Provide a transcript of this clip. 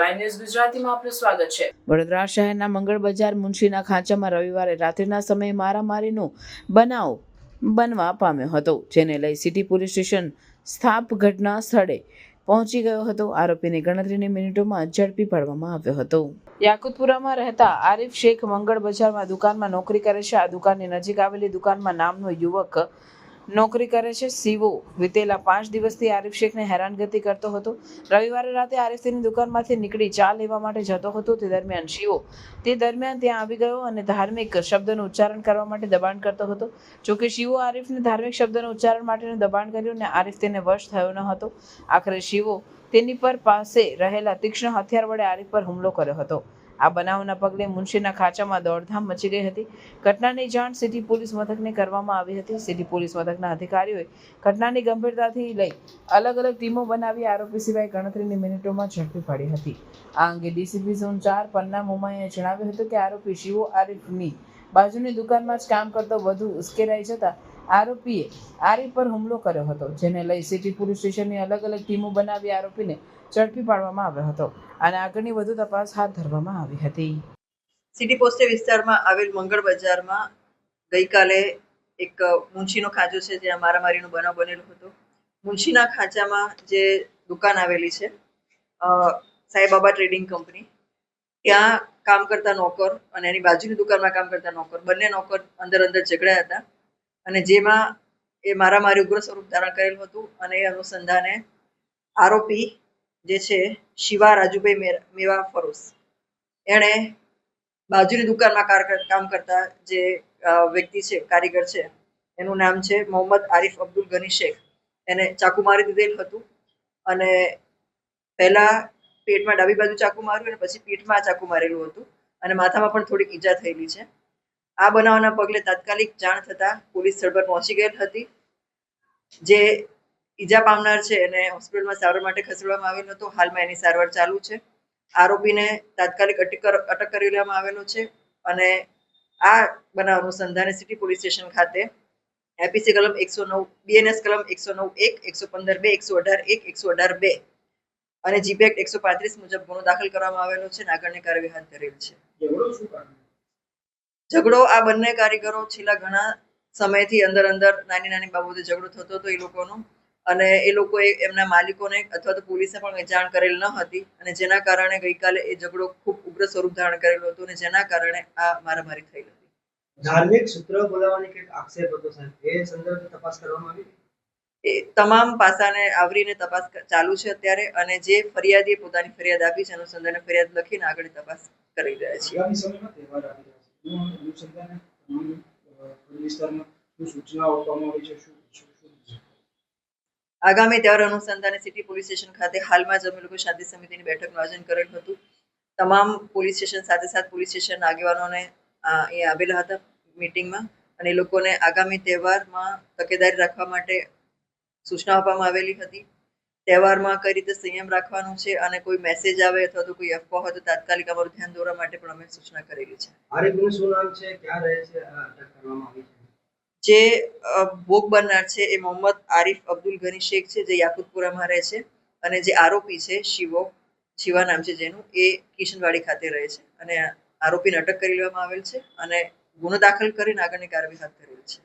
DY news ગુજરાતીમાં આપનું સ્વાગત છે. વડોદરા શહેરના મંગળ બજાર મુનશીના ખાંચામાં રવિવારે રાત્રિના સમયે મારામારીનો બનાવ બનવા પામ્યો હતો, જેને લઈ સિટી પોલીસ સ્ટેશન સ્થાપ ઘટના સ્થળે પહોંચી ગયો હતો. આરોપીને ગણતરીની મિનિટોમાં ઝડપી પાડવામાં આવ્યો હતો. યાકુતપુરામાં રહેતા આરિફ શેખ મંગળ બજારમાં દુકાનમાં નોકરી કરે છે. આ દુકાનની નજીક આવેલી દુકાનમાં નામનો યુવક નોકરી કરે છે. સીવો વિતેલા પાંચ દિવસથી આરિફ શેખને હેરાનગતિ કરતો હતો. રવિવારે રાતે આરિફની દુકાનમાંથી નીકળી ચા લેવા માટે જતો હતો. તે દરમિયાન શિવો તે દરમિયાન ત્યાં આવી ગયો અને ધાર્મિક શબ્દનું ઉચ્ચારણ કરવા માટે દબાણ કરતો હતો. જોકે શિવો આરિફને ધાર્મિક શબ્દનું ઉચ્ચારણ માટેનું દબાણ કર્યું અને આરિફ તેને વશ થયો ન હતો. આખરે શિવો તેની પર પાસે રહેલા તીક્ષ્ણ હથિયાર વડે આરિફ પર હુમલો કર્યો હતો. આ બનાવના પગલે મુનશીના ખાંચામાં દોડધામ મચી ગઈ હતી. ઘટનાની જાણ સિટી પોલીસ મથકને કરવામાં આવી હતી. સિટી પોલીસ મથકના અધિકારીઓએ ઘટનાની ગંભીરતાથી લઈ અલગ અલગ ટીમો બનાવી આરોપી સિવાય ગણતરીની મિનિટોમાં ઝડપી પાડી હતી. આ અંગે ડીસીપી ઝોન ચાર પન્ના મુમાઈએ જણાવ્યું હતું કે આરોપી શિવો આરિફની બાજુની દુકાનમાં જ કામ કરતો વધુ ઉશ્કેરાઈ જતા આરોપીએ આરી પર હુમલો કર્યો હતો, જેને લઈ સિટી પોલીસ સ્ટેશનની અલગ અલગ ટીમો બનાવી આરોપીને ઝડપી પાડવામાં આવ્યો હતો. અને આગળની વધુ તપાસ હાથ ધરવામાં આવી હતી. સિટી પોસ્ટે વિસ્તારમાં આવેલ મંગળ બજારમાં ગઈકાલે એક મુનશીનો ખાંચો છે, જ્યાં મારામારીનો બનાવ બનેલો હતો. મુનશીના ખાંચામાં જે દુકાન આવેલી છે સાંઈબાબા ટ્રેડિંગ કંપની, ત્યાં કામ કરતા નોકર અને એની બાજુની દુકાનમાં કામ કરતા નોકર, બંને નોકર અંદર અંદર ઝઘડ્યા હતા. અને જેમાં એ મારામારી ઉગ્ર સ્વરૂપ ધારણ કરેલું હતું અને એ અનુસંધાને આરોપી જે છે શિવા રાજુભાઈ મેવા ફરોસ એણે બાજુની દુકાનમાં કામ કરતા જે વ્યક્તિ છે, કારીગર છે, એનું નામ છે મોહમ્મદ આરિફ અબ્દુલ ગની શેખ. એને ચાકુ મારી દીધેલ હતું અને પહેલા પેટમાં ડાબી બાજુ ચાકુ માર્યું અને પછી પીઠમાં ચાકુ મારેલું હતું અને માથામાં પણ થોડીક ઈજા થયેલી છે. આ બનાવના પગલે તાત્કાલિક જાણ થતાં પોલીસ સ્થળ પર પહોંચી ગયેલ હતી. જે ઈજા પામનાર છે એને હોસ્પિટલમાં સારવાર માટે ખસેડવામાં આવેલો હતો. હાલમાં એની સારવાર ચાલુ છે. આરોપીને તાત્કાલિક અટક અટક કરી લેવામાં આવેલો છે અને આ બનાવ અનુસંધાને સિટી પોલીસ સ્ટેશન ખાતે એપીસી કલમ એકસો નવ, બીએનએસ કલમ એકસો નવ એક, એકસો પંદર બે, એકસો અઢાર એક, એકસો અઢાર બે અને જીપી એક્ટ એકસો પાંત્રીસ મુજબ ગુનો દાખલ કરવામાં આવેલો છે. અને આગળની કાર્યવાહી હાથ ધરેલ છે. ઝઘડો આ બંને કારીગરો છેલ્લા ઘણા સમયથી અંદર અંદર નાની નાની બાબતે ઝઘડો થતો હતો એ લોકોનો. અને એ લોકોએ એમના માલિકોને અથવા તો પોલીસે પણ જાણ કરેલ ન હતી અને જેના કારણે ગઈકાલે એ ઝઘડો ખૂબ ઉગ્ર સ્વરૂપ ધારણ કરેલો હતો અને જેના કારણે આ મારામારી થઈ હતી. ધાર્મિક સૂત્ર બોલાવવાની કંઈક આક્ષેપ હતો સાહેબ? એ સંદર્ભે તપાસ કરવામાં આવી? એ તમામ પાસાને આવરીને તપાસ ચાલુ છે અત્યારે અને જે ફરિયાદીએ પોતાની ફરિયાદ આપી છે અનુસંધાને ફરિયાદ લખીને આગળ તપાસ કરી રહ્યા છે આગામી તહેવાર અનુસંધાને સિટી પોલીસ સ્ટેશન ખાતે હાલમાં જ અમે લોકો શાંતિ સમિતિની બેઠકનું આયોજન કરેલ હતું. તમામ પોલીસ સ્ટેશન સાથે સાથે પોલીસ સ્ટેશન આગેવાનોને એ આવેલા હતા મીટિંગમાં અને એ લોકોને આગામી તહેવારમાં તકેદારી રાખવા માટે સૂચના આપવામાં આવેલી હતી. તહેવારમાં કઈ રીતે સંયમ રાખવાનું છે અને કોઈ મેસેજ આવે અથવા તો કોઈ અફવા હોય તો તાત્કાલિક અમારું ધ્યાન દોરવા માટે પણ અમે સૂચના કરેલી છે. આરિફનું શું નામ છે? ક્યાં રહે છે? અટક કરવામાં આવી છે? જે ભોગ બનનાર છે એ મોહમ્મદ આરિફ અબ્દુલ ગની શેખ છે જે યાકુતપુરામાં રહે છે અને જે આરોપી છે શિવો શિવા નામ છે જેનું એ કિશનવાડી ખાતે રહે છે અને આરોપીને અટક કરી લેવામાં આવેલ છે અને ગુનો દાખલ કરીને આગળની કાર્યવાહી હાથ ધરેલ છે.